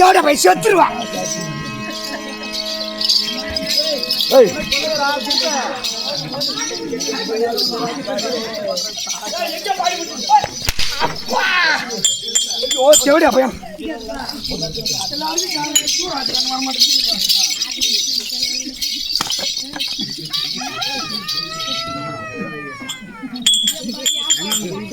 பொத்தியோட போய் செத்துருவான் ஐயோ செவடியா பையன் வா பாப்பா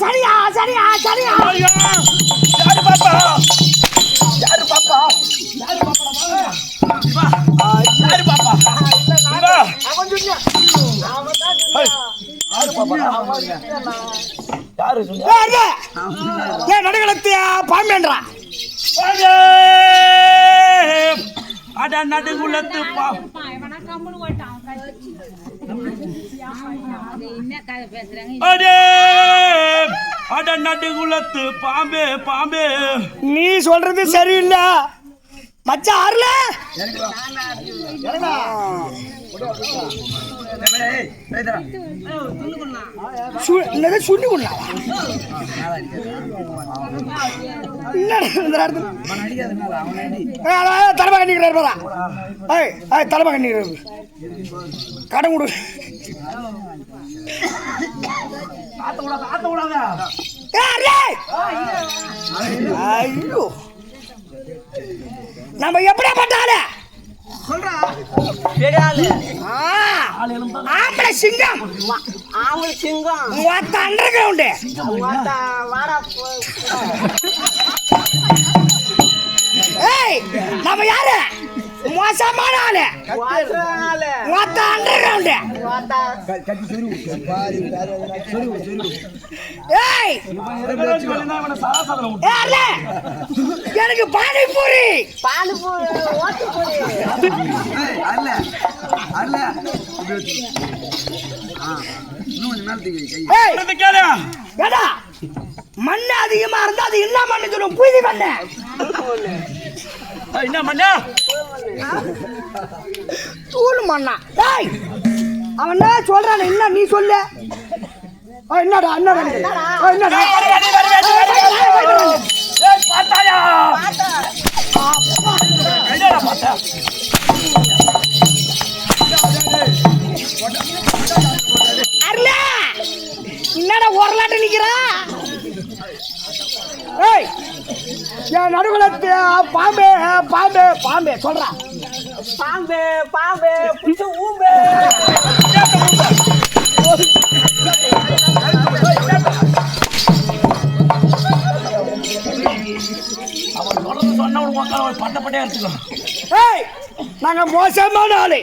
சரியா சரியா சரியா. யாரு பாப்பா பாப்பா? நடுகளத்தியா பாம்பேன்றா அட நடுகுலத்து அட நடுகுலத்து பாம்பே பாம்பே. நீ சொல்றது சரியில்லை. மச்சான் ஆறுல? சு- என்னது சுண்டி கொண்டா தலைமை கண்டிக்கிறார் போதா ஏய் ஏய் தலைமை கடன் கொடு. அடே! ஐயோ. நம்ம எப்படியா பட்டாலே ஆம்பளை சிங்கம். ஆம்பளை சிங்கம். மொத்த அண்டர் கிரவுண்டு வாடா வாடா ஏய் நம்ம யாரு? மோசமான ஆளு மொத்த அண்டர் கிரவுண்டு வாடா ஏய் இவனை சராசரம் விட்டு ஏய், அண்ணே! எனக்கு பானிபூரி! பால் பூரி ஓட்டு பூரி ஏய்! இருந்து கேளு. ஏடா! மண்ணு அதிகமா இருந்தா அது என்ன மண்ணு? சொல்லும் புய்தி மண்ணு என்ன பண்ணா தூள் மண்ணா. டேய் அவன் என்ன சொல்றான்? என்ன நீ சொல்லு? என்னடா என்னடா? என்னடா? பாத்தா அருள என்னடா உரலாட்ட நிக்கிறா? ஏய் என் நடுகுலத்து பாம்பே பாம்பே பாம்பே சொல்றா. பாம்பே பாம்பே புடிச்சு ஊம்பே. பட்டப்பட்டே எடுத்துக்கோ. ஏய் நாங்க மோசமான ஆளு.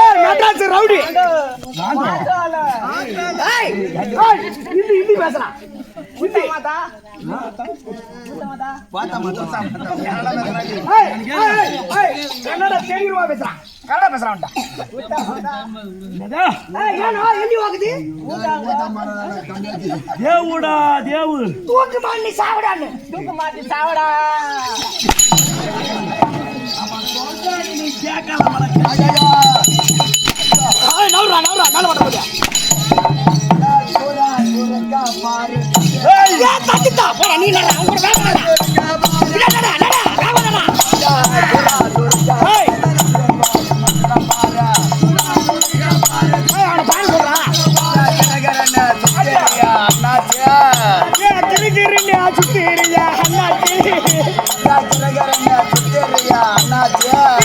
ஏய் மெட்ராஸ் ரவுடி. ஏய் பேசுறான் ஹிந்தி மாதா ஏய் ஏய் தெரியுமா பேசுறான் கன்னடா பேசுறான்டா தேவுடா தேவு தூக்கு மாட்டி சாவடான்னு தூக்கு மாட்டி சாவடா நீ கேட்கல நவுறா நவுறா சுத்திரியா. அண்ணாச்சி. திரு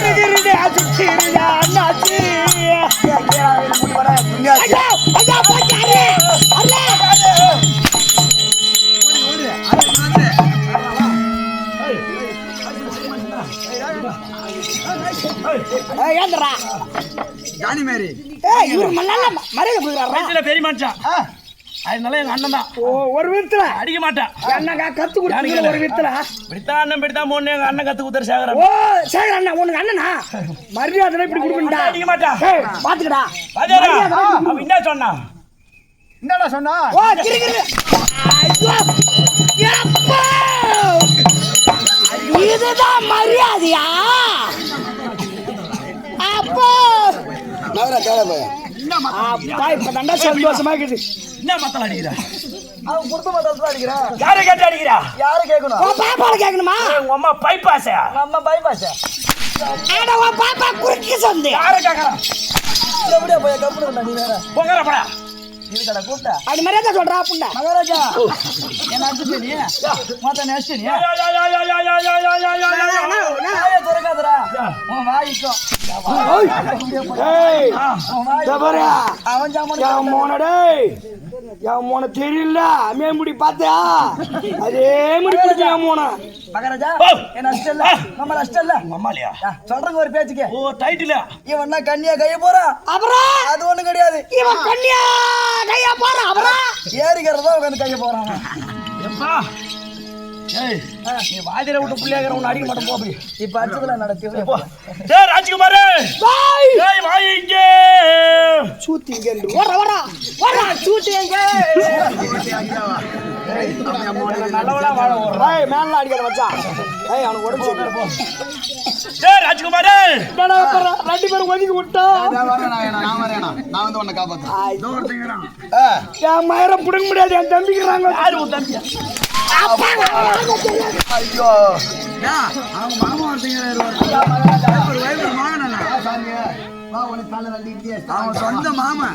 ஏய் ஏந்திரா ஜானி மேரி? ஏய் இவர் நல்ல மரியாதை கொடுக்குறாரா வயசுல பெரிய மனுஷன். அதனால எங்க அண்ணன் தான். ஓ ஒரு விதத்துல. அடிக்க மாட்டான். என்னங்க கத்து கொடுத்தீங்க ஒரு விதத்துல? இப்படித்தான் அண்ணன் இப்படித்தான் போன்னு எங்க அண்ணன் கத்து குத்துற சேகரன் ஓ சேகர் அண்ணா உனக்கு அண்ணனா? மரியாதை இப்படி கொடுக்கணும்டா அடிக்க மாட்டான். ஏய் பாத்துக்கடா. அவன் என்ன சொன்னான் என்னடா சொன்னா? ஓ கிரு கிரு. ஐயோ யப்பா இதுதான் மரியாதையா? அப்போ அப்பா இப்ப தண்டா சந்தோஷமா இருக்குது என்ன மத்தல அடிக்கிறா அவன் கொடுத்த யாரை கேட்டு அடிக்கிறா யாரு கேட்கணும் உன் பாப்பால கேட்கணுமா உங்க அம்மா பைப்பாசா நம்ம பைபாஸ் உன் பாப்பா குறுக்கி சந்து யாரை கேட்கறான் எப்படியா போய் கம்பெனி நீ வேற இருக்கடா கூப்பிட்டா அது மரியாதை சொல்றா புண்டா மகாராஜா என்ன அடிச்சு நீ மத்த நெஸ்ட் நீ வாயை திறக்காதடா உன் வாய்க்கும் அவன் ஜாமன் என் மோன தெரியல. மேம்புடி பார்த்தியா? அதே மாதிரி பிடிச்ச என் மோன? மகாராஜா ஓ. என்ன அஷ்டம் இல்ல நம்ம அஷ்டம் இல்ல. உங்க அம்மாலையா? சொல்றங்க ஒரு பேச்சுக்கு. ஓ டைட்டில் இவன் தான் கண்ணியா கைய போறான் அப்புறம்? அது ஒண்ணு கிடையாது. இவன் கன்னியா கையா போறான் அப்புறம்? ஏறிக்கிறதா உட்காந்து கைய போறான். எப்பா? நீ வாதிர விட்டு பிள்ளையாகிற உன்னை அடிக்க மாட்டேன் போ அப்படி. இப்ப அடிச்சதுல நடத்தி போ. ராஜ்குமார். வாய் இங்க. சூத்தி இங்க ஓட ஓட ஓட சூத்தி எங்க நல்லவனா வாழ ஓடுறா டேய் மேல அடிக்கிற மச்சான் டேய் அவனுக்கு உடம்பு போ ராஜ்குமார். ரெண்டு பேரும் ஒதுக்கி விட்டா. என் மயிரம் புடுங்க முடியாது என் தம்பிக்கிறாங்க யாரு உன் தம்பியா? அவன் சொந்த மாமா.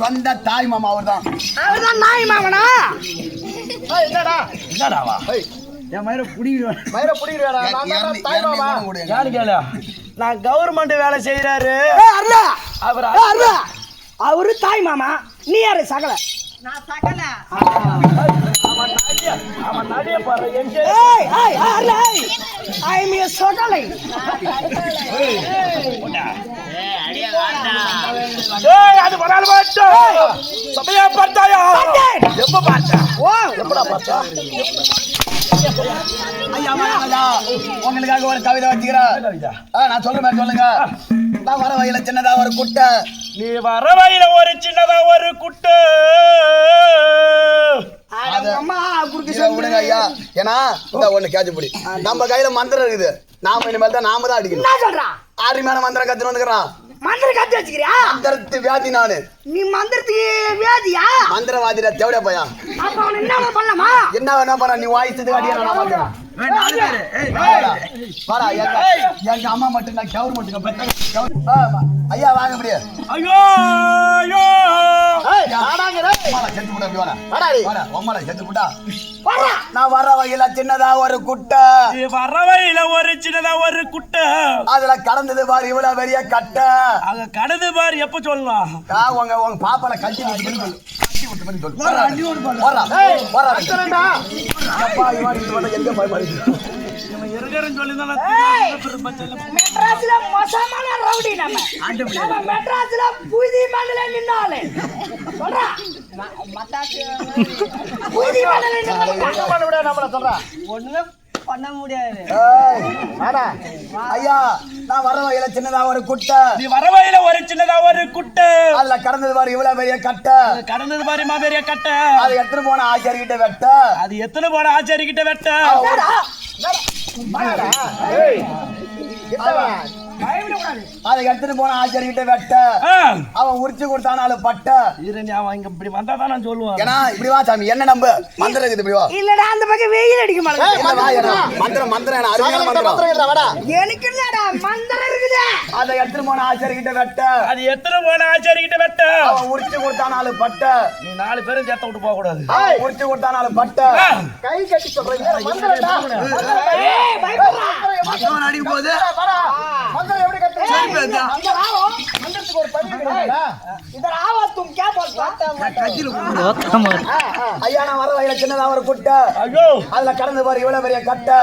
சொந்த தாய் மாமா அவர் தான் அவர்தான் நாய் மாமனா? என்னடாவா? என் மயிர புடிடுவேன் மயிர புடிக்கிறாரா யாரு கேளு? நான் கவர்மெண்ட் வேலை செய்யறாரு அவர் அவரு தாய் மாமா. நீ யாரு? சகல. நான் சகல. அவன் அது வரால மாட்டோம் சபையா பார்த்தாயா எப்ப ஓ எப்படா பார்த்தா ஐயா உங்களுக்காக ஒரு கவிதை வச்சுக்கிறேன். நான் சொல்ற மாதிரி சொல்லுங்க. நான் வர வகையில சின்னதா ஒரு குட்டை. நீ வர வழியில ஒரு சின்னதா ஒரு குட்டு. ஏன்னா இந்த ஒண்ணு கேட்ச் பிடி. நம்ம கையில மந்திரம் இருக்குது. நாம இனிமேல் தான் நாம தான் அடிக்கணும். என்ன சொல்றா? ஆறு மேல மந்திரம் கத்துன்னு வந்துக்கிறான். மந்திர கத்து வச்சுக்கிறியா? மந்திரத்து வியாதி நானு. நீ மந்திரத்துக்கு வியாதியா? மந்திரவாதிர தேவடியா பையா. அப்ப என்ன பண்ணலாமா? என்ன வேணா பண்ண நீ வாய்ச்சதுக்கு அடியா நான் பாக்குறேன் எங்க எங்க அம்மா மட்டும் பெத்த ஆமா. ஐயா வாங்க முடியே ஐயோ ஐயோ. நான் வர வகையில சின்னதா ஒரு குட்டை. வர வழியில ஒரு சின்னதா ஒரு குட்டு. அதுல கடந்தது பாரு இவ்வளவு பெரிய கட்டை. அங்க கடந்து பாரு எப்ப சொல்லலாம்? உங்க உங்க பாப்பால கட்டி விட்டு பண்ணி சொல்லு கட்டி விட்டு பண்ணி சொல்லு போறா போறா அப்பா இவன் இது பண்ண எங்க போய் பாரு இவன் இருக்கிறன்னு சொல்லி தான் ஏய். மெட்ராஸ்ல மோசமான ரவுடி நம்ம நம்ம மெட்ராஸ்ல புதி மண்டல நின்னாலே சொல்றா புதி மண்டல நின்னாலே நம்மள சொல்றா ஒண்ணுமே பண்ண முடியாது. ஏய், வாடா. ஐயா நான் வர வகையில சின்னதா ஒரு குட்டை. நீ வர வழியில ஒரு சின்னதா ஒரு குட்டு. அதுல கடந்தது பாரு இவ்வளவு பெரிய கட்டை. கடந்தது பாரு மாபெரிய கட்ட. அதை எடுத்துட்டு போன ஆச்சாரிக்கிட்ட வெட்ட? அது எத்தனை போன ஆச்சாரி கிட்ட வெட்ட அதை எடுத்துட்டு போன ஆச்சாரிக்கிட்ட வெட்ட. அவன் உரிச்சு கொடுத்தானாலு பட்ட. இரு நீ அவன் இங்க இப்படி வந்தா தான் நான் சொல்லுவேன். ஏன்னா இப்படி வா சாமி என்ன நம்ப? மந்திரம் இருக்குது இப்படி வா. இல்லடா அந்த பக்கம் வெயில் அடிக்க மாட்டேங்குது மந்திரம் மந்திரம் என்ன அருமையான மந்திரம். எனக்கு இல்லடா மந்திரம் இருக்குது? அதை எடுத்துட்டு போன ஆச்சாரிக்கிட்ட வெட்ட. அது எத்தனை போன ஆச்சாரி கிட்ட வெட்ட? அவன் உரிச்சு கொடுத்தானாலு பட்ட. நீ நாலு பேரும் சேர்த்த விட்டு போக கூடாது. உரிச்சு கொடுத்தானாலு பட்ட. ஆ. கை கட்டி சொல்றீங்க மந்திரம்டா. ஏய் பயப்படுறா மத்தவன் அடிக்கும் போது ஒரு ராவா தும் கே போல்டா ஐயா நான் வர வயல சின்னதா ஒரு குட்டை. ஐயோ. அதுல கடந்து பாரு இவ்வளவு பெரிய கட்டை.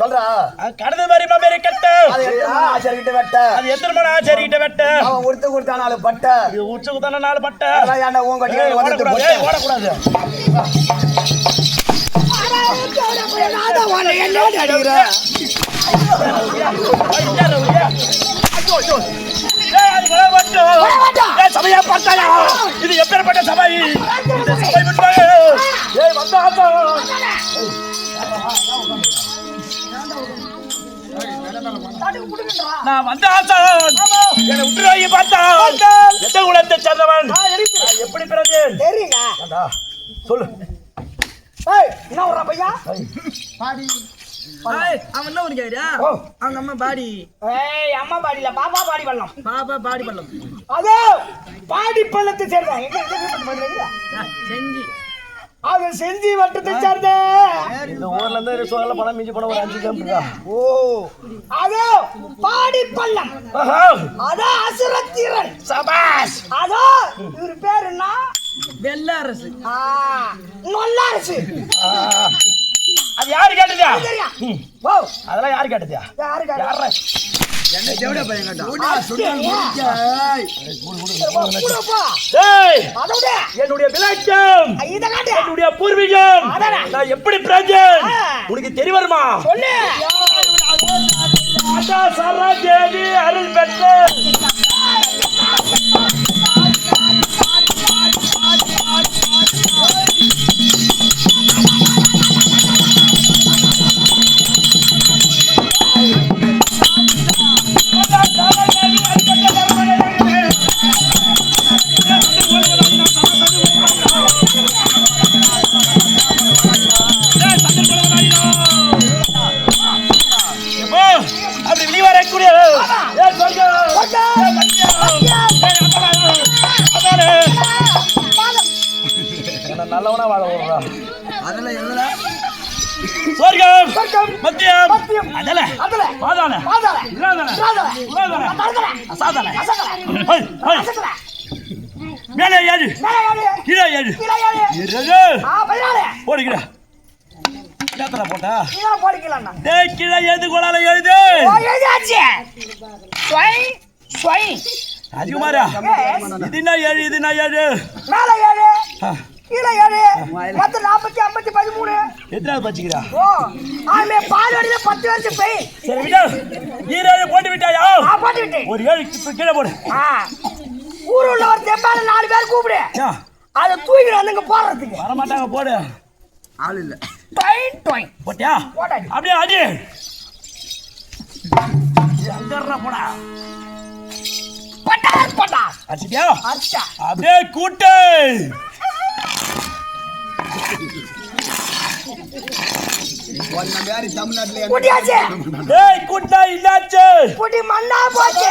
சொல்றா. அது கடந்தது பாரு மாபெரிய கட்ட. அதை போன ஆச்சாரிக்கிட்ட வெட்ட? அது எத்தனை போன ஆச்சாரி கிட்ட வெட்ட? அவன் உடுத்து கொடுத்தானாலு பட்ட. இது உச்சுக்கு தானே நாலு பட்ட? அதெல்லாம் ஏன்டா உன் கட்டி வந்துட்டு ஓடக்கூடாது போட்ட? அடிக்கிறேன் சபையா பார்த்தாயா? இது எப்பேற்பட்ட சபை இந்த சபை ஏய், வந்தா நான் வந்த என்னை பார்த்தா. எந்த குலத்தை சேர்ந்தவன்? எப்படி பிறந்தேன்? தெரியுங்க சொல்லு என்ன ஒரு பையா அவன் என்ன உனக்கு ஐடியா அவங்க அம்மா பாடி. ஏய் அம்மா பாடியில பாப்பா பாடி பண்ணலாம் பாப்பா பாடி பண்ணலாம் அதோ பாடி பள்ளத்தை எங்க பக்கத்துல? செஞ்சு. அது செஞ்சி வட்டத்தை சேர்ந்த. இந்த ஊர்ல இருந்து ரிசுவால பணம் மிஞ்சி போன ஒரு அஞ்சு கிலோமீட்டர் ஓ. அதோ பாடி பள்ளம். அதோ அசுரத்திரன். சபாஷ். அதோ இவர் பேர் என்ன? வெள்ள அரசு அது அது யாரு கேட்டதா ஓ அதெல்லாம் யாரு கேட்டதா யாரு காரு? யாரா என்ன தேவட பையன் கேட்டா. என்னுடைய இதை காட்டு. என்னுடைய பூர்வீகம். நான் எப்படி பிரஜன்? ஆ. உனக்கு தெரிய வருமா சொல்லு. மாதா சரா தேவி அருள் பெற்ற. போடுகிறா போட்டா. எழுது கோலால எழுது? ஓ, எழுதியாச்சு. ஸ்வை, ஸ்வை. அதிகமாரா. Yes. இது என்ன ஏழு இது என்ன ஏழு. மேலே ஏறு. ஆ, கீழே ஏறு. மொத்தம் நாற்பத்தி, ஐம்பத்தி, பதிமூணு. எத்தனாவது பச்சுக்கிறா ஆமே பால்வாடியில பத்து வருஷம் போய். சரி விடு. ஈரேழு போட்டு விட்டாயா? ஆ, போட்டு விட்டேன். ஒரு ஏழு கீழே போடு. ஆ, ஊர் உள்ள ஒரு தெம்பால நாலு பேர் கூப்பிடு. அதை தூக்கி வந்துங்க போடுறதுக்கு. வரமாட்டாங்க போடு. ஆள் இல்ல. டொயின், டொயின். போட்டியா? போடாடி. அப்படியே அடி. எங்கடா போடா? பட்டாஸ், பட்டாஸ். அடிச்சிட்டியா? அடிச்சா. அப்படியே கூட்டு. கூட்டா இல்லாச்சு கூட்டி மண்ணா போச்சு.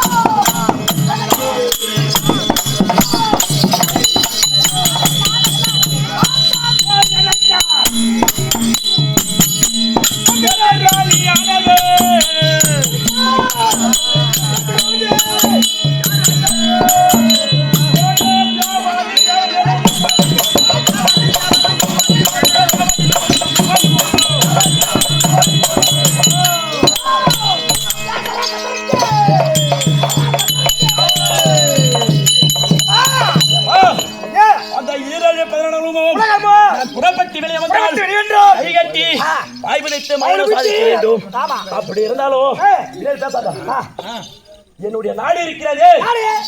என்னுடைய நாடு இருக்கிறது?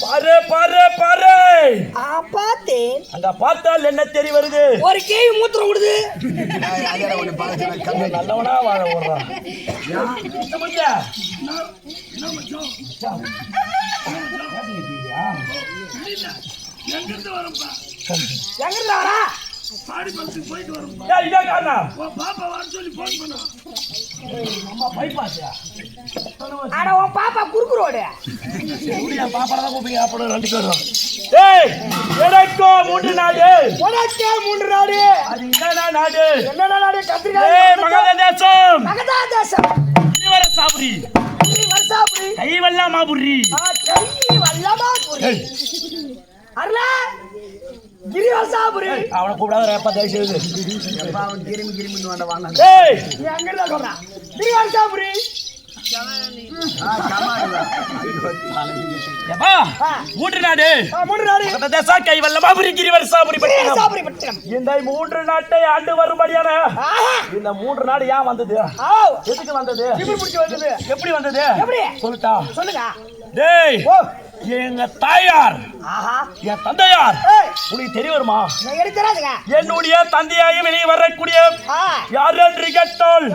பாரு பாரு பாரு. ஆ, பார்த்தேன். அங்க பார்த்தால் என்ன தெரிய வருது? ஒரு கேவி மூத்திரம் விடுது. நான் அதே ஒண்ணு பார்த்து நான் கம்மி நல்லவனா வாழ ஓடுறான் என்ன மச்சா? எங்க இருந்தாரா ஏய், இதான் காரணம். அம்மா bypass-ஆ? ஆனா உன் பாப்பா குறுக்கு ரோடு. எப்படியா பாப்பாதான் கூப்பிடுங்க, அப்புறம் ரெண்டு பேரும். ஏய், எனக்கோ மூன்று நாடு. உனக்கே மூன்று நாடு. அது என்னடா நாடு? என்னடா நாடு? ஏய் கத்திரிக்காய் மகத தேசம். மகதா தேசம். இவர சாபுரி. நீ வருஷாபுரி கைவல்லா மாபுரி ஆ, கை வல்லமா புரி அருளா. கிரி வருஷாபுரி அவனை கூப்பிடாத ரேப்பா தயவு செய்து. எப்ப அவன் கிருமி கிருமின்னு வாங்க. ஏய்! நீ அங்க இருந்தா எப்பா. மூன்று நாடு. மூன்று நாடு. சாபுரி பட்டினம். இந்த மூன்று நாட்டை ஆண்டு வரும்படியான இந்த மூன்று நாடு ஏன் வந்தது? எதுக்கு வந்தது? வந்தது. எப்படி வந்தது? எப்படி? சொல்லிட்டா சொல்லுங்க டேய். ஓ. எங்க தாயார். என் தந்தையார். உனக்கு தெரிய வருமா? என்னுடைய தந்தையாயும் வெளியே வரக்கூடிய யார் என்று கேட்டால்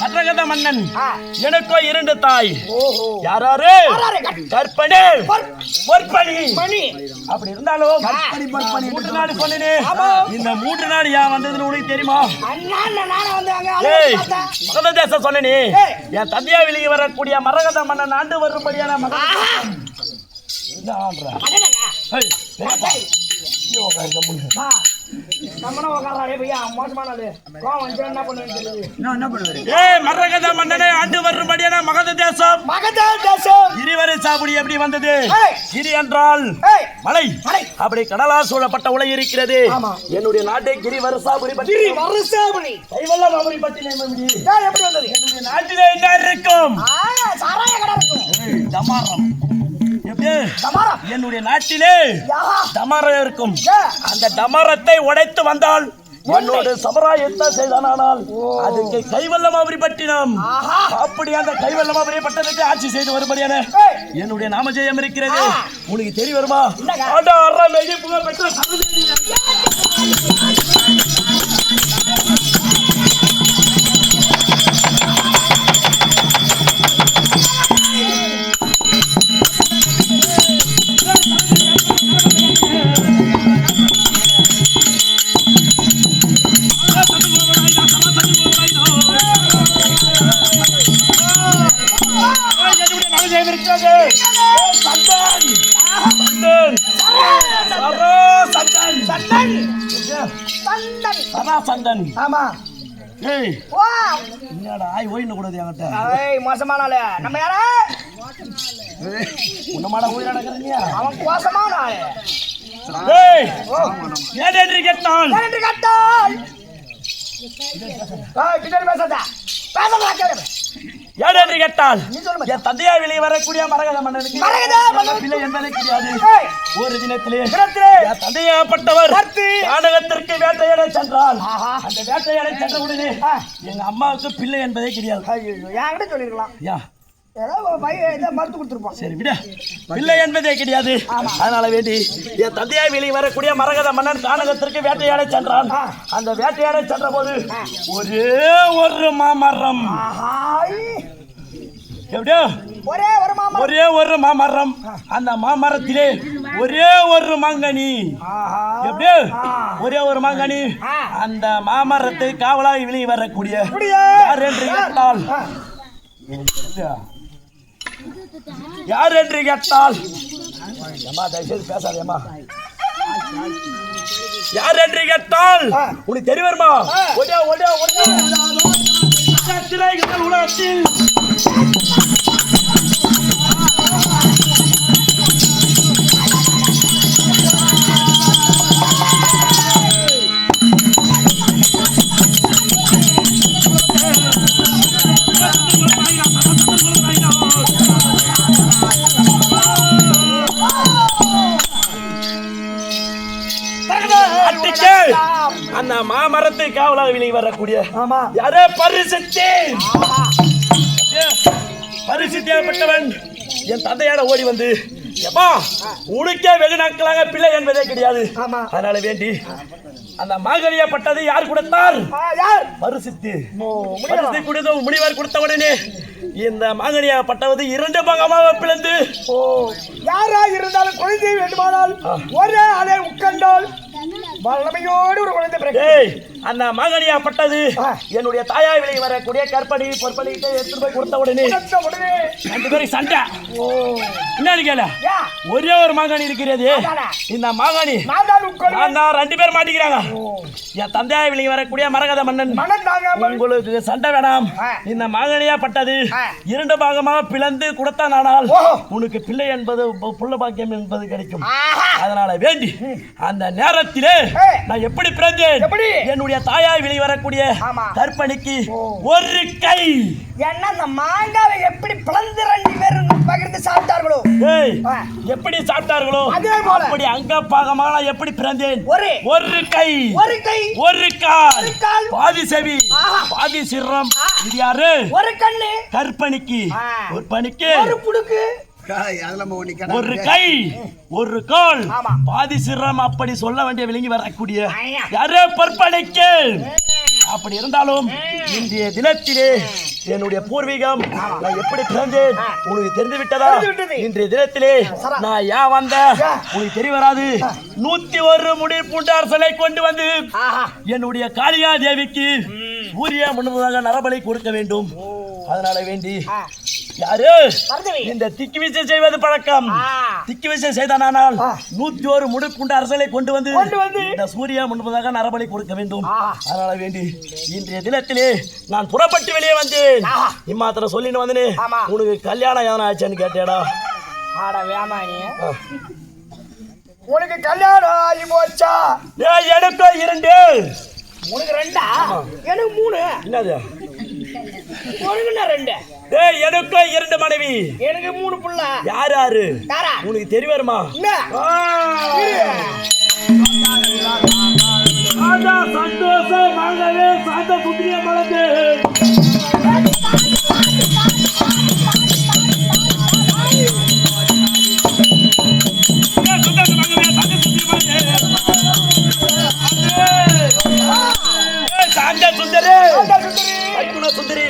மற்றகத மன்னன். எனக்கோ இரண்டு தாய். யாராரு? கற்பனை. பொற்- பொற்பணி அப்படி இருந்தாலும் மூன்று நாடு சொன்னேனே. ஆமா. இந்த மூன்று நாடு ஏன் வந்ததுன்னு உனக்கு தெரியுமா? மகத தேசம் சொன்னேனே. ஏய். என் தந்தையா வெளியே வரக்கூடிய மரகத மன்னன் ஆண்டு வரும்படியான மகத ஆஹா. என்ன ஆடுற எப்படி வந்தது. கிரி என்றால் மலை. அப்படி கடலால் சூழப்பட்ட உலக இருக்கிறது. என்னுடைய நாட்டை கிரி பற்றி வருஷாபுரி பற்றி என்னுடைய நாட்டிலே என்ன இருக்கும்? சமாரம் என்னுடைய நாட்டிலே டமாரம் இருக்கும். அந்த டமரத்தை உடைத்து வந்தால் என்னோட சமுதாயத்தை செய்தானால் அதுக்கு கைவல்லமாபுரி பட்டினம் ஆஹா. அப்படி அந்த கைவல்லமாபுரி பட்டணத்தை ஆட்சி செய்து வரும்படியான. என்னுடைய நாமஜெயம் இருக்கிறது. உனக்கு தெரிய வருமா? ஆடா அற மெகி புகழ் பெற்ற வா என்னடா ஆய் ஓய்னு கூடாது என்கிட்ட. ஏய் மோசமான ஆளு நம்ம யாரு? உன்னமாட உயிர் நடக்கிறீங்க அவன் மோசமான ஆளு ஏய் ஏதென்று கேட்டான்? இரண்டு கட்டால் ஏய் பின்னாடி பேசாத. பேசாத கேளு ஏதென்று கேட்டால் என் தந்தையா வெளியே வரக்கூடிய மரகத மன்னனுக்கு மரகத என்பதே கிடையாது. ஒரு தினத்திலே என் தந்தையாப்பட்டவர் கத்தி. கானகத்திற்கு வேட்டையாட சென்றால். அந்த வேட்டையாட சென்ற உடனே. எங்க அம்மாவுக்கு பிள்ளை என்பதே கிடையாது. சொல்லிருக்கலாம். பிள்ளை என்பதே கிடையாது. அதனால வேண்டி என் வெளியே வரக்கூடிய மரகத மன்னன் கானகத்திற்கு வேட்டையாட சென்றான். அந்த வேட்டையாட சென்ற போது ஒரே ஒரு மாமரம். எப்படியோ? ஒரே ஒரு ஒரே ஒரு மாமரம். அந்த மாமரத்திலே ஒரே ஒரு மாங்கனி. ஆஹா. எப்படி ஒரே ஒரு மாங்கனி. அந்த மாமரத்தை காவலாய் வெளியே வரக்கூடிய? யார் என்று கேட்டால்? யார் என்று கேட்டால்? ஏம்மா தயவுசெய்து பேசாதேம்மா யார் என்று கேட்டால். உனக்கு தெரிய வருமா ஆ. ஒடியா ஒடியா ஒடியா. உலகத்தில் வெளியே வரக்கூடிய ஆமா. யாரே பரிசுத்தி பரிசுத்தியாப்பட்டவன் என் தந்தையாட ஓடி வந்து எப்பா உனக்கே வெகு நாட்களாக பிள்ளை என்பதே கிடையாது. அதனால வேண்டி அந்த யார் கொடுத்தார்? ஆ, யார்? பரிசுத்தி. ஓ, பரிசுத்தி கொடுத்த முனிவர் கொடுத்த உடனே இந்த மாங்கனியாப்பட்டது இரண்டு பாகமாக பிளந்து ஓ யாராக இருந்தாலும் குழந்தை வேண்டுமானால் ஒரே ஆளை உட்கண்டால் வல்லமையோடு ஒரு குழந்தை அந்த மாங்கனியாப்பட்டது ஆ. என்னுடைய தாயாய் வெளியே வரக்கூடிய கற்பனை பொற்பனைகிட்ட எடுத்துட்டு போய் கொடுத்த உடனே உடனே. ரெண்டு பேரும் சண்டை. ஓ. என்னன்னு கேள. ஒரே ஒரு மாங்கானி இருக்கிறது. இந்த தான் ரெண்டு பேர் மாட்டிக்கிறாங்க. என் தந்தையாய் வெளியே வரக்கூடிய மரகத மன்னன். உங்களுக்கு சண்டை வேணாம். இந்த மாங்கனியா பட்டது. இரண்டு பாகமாக பிளந்து கொடுத்தானால் ஓஹோ. உனக்கு பிள்ளை என்பது புள்ள பாக்கியம் என்பது கிடைக்கும். அதனால வேண்டி அந்த நேரத்திலே. நான் எப்படி பிறந்தேன்? எப்படி? என்னுடைய தாயாய் வெளியே வரக்கூடிய ஆமா. கற்பனைக்கு. ஒரு கை என்ன அந்த மாங்காவை எப்படி பிளந்து ரெண்டு பேரும் பகிர்ந்து சாப்பிட்டார்களோ. எப்படி சாப்பிட்டார்களோ அதே போல. அப்படி அங்க பாகமாக எப்படி பிறந்தேன் ஒரு ஒரு கை ஒரு கை ஒரு கால். பாதி செவி. பாதி சிரம். இது யாரு ஒரு கண்ணு கற்பனைக்கு. ஒரு பணிக்கு ஒரு புடுக்கு ஒரு கை ஒரு கால். ஆமா. பாதி சிரம் அப்படி சொல்ல வேண்டிய விளங்கி வரக்கூடிய. யாரே பற்பனைக்கு அப்படி இருந்தாலும் இன்றைய தினத்திலே என்னுடைய பூர்வீகம் நான் எப்படி பிறந்தேன் உனக்கு தெரிந்து விட்டதா. இன்றைய தினத்திலே. நான் ஏன் வந்த. உனக்கு தெரிய வராது. நூத்தி ஒரு முடி பூண்டார் சிலை கொண்டு வந்து என்னுடைய காளியா தேவிக்கு சூரிய முன்னதாக நரபலி கொடுக்க வேண்டும். அதனால வேண்டி. யாரு இந்த திக்கு விஷயம் செய்வது பழக்கம். திக்கு விஷயம் செய்தானால். நூத்தி ஒரு முடுக்குண்ட அரசலை கொண்டு வந்து. இந்த சூர்யா முன்பதாக நரபலி கொடுக்க வேண்டும். அதனால வேண்டி இன்றைய தினத்திலே நான் புறப்பட்டு வெளியே வந்தேன். இம்மாத்திரம் சொல்லிட்டு வந்தேனே. உனக்கு கல்யாணம் எதனா ஆச்சான்னு கேட்டேடா ஆட ஆ. உனக்கு கல்யாணம் ஆகி போச்சா ஏய், எனக்கு இரண்டு உனக்கு ரெண்டா எனக்கு மூணு என்னது ரெண்டு. ஏய் எனக்கு இரண்டு மனைவி. எனக்கு மூணு புள்ள. யார் யாரு? யாரா உனக்கு தெரிய வருமா சந்தோஷமாகவே சாந்த சுத்திரிய மலர்ந்து.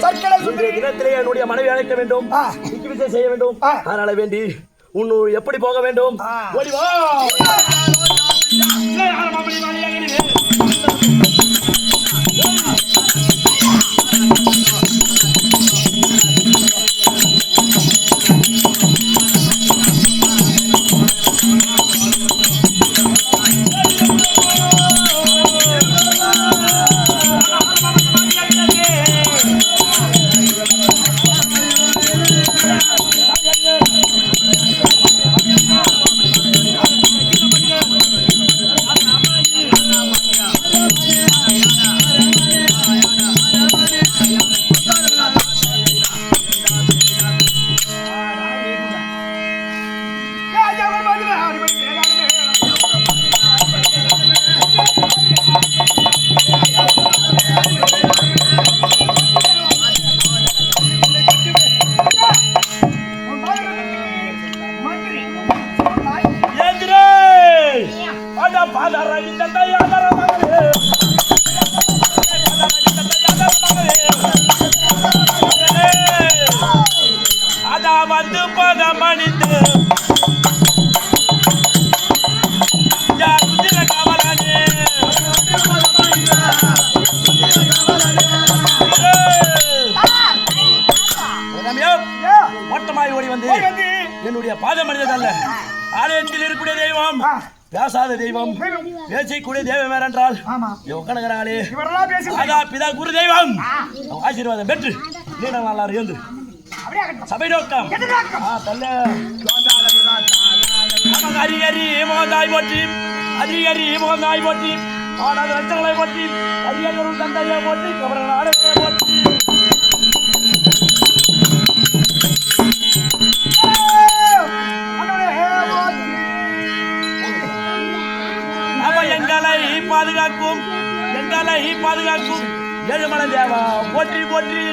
சர்க்கரை சுந்தரி. இன்றைய தினத்திலே என்னுடைய மனைவி அழைக்க வேண்டும். விசை செய்ய வேண்டும். அதனால வேண்டி உன்னு எப்படி போக வேண்டும்? அல்ல. ஆலயத்தில் இருக்கக்கூடிய தெய்வம் பேசாத தெய்வம் பேசக்கூடிய தெய்வம் வேற என்றால் ஆகா பிதா குரு தெய்வம். ஆசீர்வாதம் பெற்று நீண்ட நல்லா இருந்து. சபை நோக்கம். ஹரி ஹரி மோந்தாய் போற்றி ஹரி மோந்தாய் போற்றி ஆனாத ரச்சங்களை போற்றி ஹரி ஒரு தந்தையை போற்றி கபர நாடகத்தை போற்றி. பாதுகாக்கும். எங்களை பாதுகாக்கும். ஏழுமலை தேவா போற்றி போற்றி.